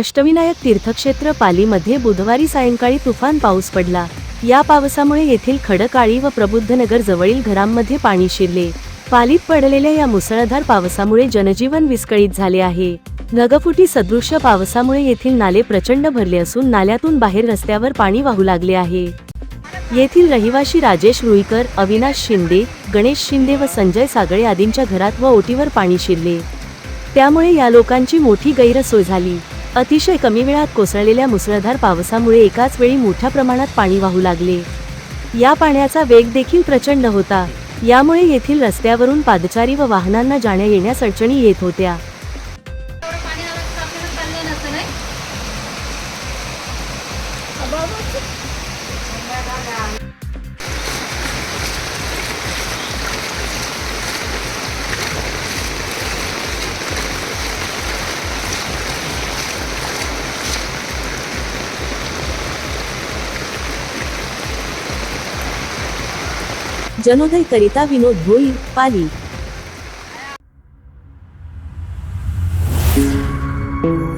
अष्टविनायक तीर्थक्षेत्र पालीमध्ये बुधवारी सायंकाळी तुफान पाऊस पडला. या पावसामुळे येथील खडकाळी व प्रबुद्धनगर जवळील घरांमध्ये पाणी शिरले. पालीत पडलेल्या या मुसळधार पावसामुळे जनजीवन विस्कळीत झाले आहे. नगफुटी सदृश्य पावसामुळे येथील नाले प्रचंड भरले असून नाल्यातून बाहेर रस्त्यावर पाणी वाहू लागले आहे. येथील रहिवाशी राजेश रुईकर अविनाश शिंदे गणेश शिंदे व संजय सागळे आदींच्या घरात व ओटीवर पाणी शिरले. त्यामुळे या लोकांची मोठी गैरसोय झाली. अतिशय कमी वेळात कोसळलेल्या मुसळधार पावसामुळे एकाच वेळी मोठ्या प्रमाणात पाणी वाहू लागले. या पाण्याचा वेग देखील प्रचंड होता. यामुळे येथील रस्त्यावरून पादचारी व वाहनांना जाण्या येण्यास अडचणी येत होत्या. जनोदय करिता विनोद भोई पाली. thank you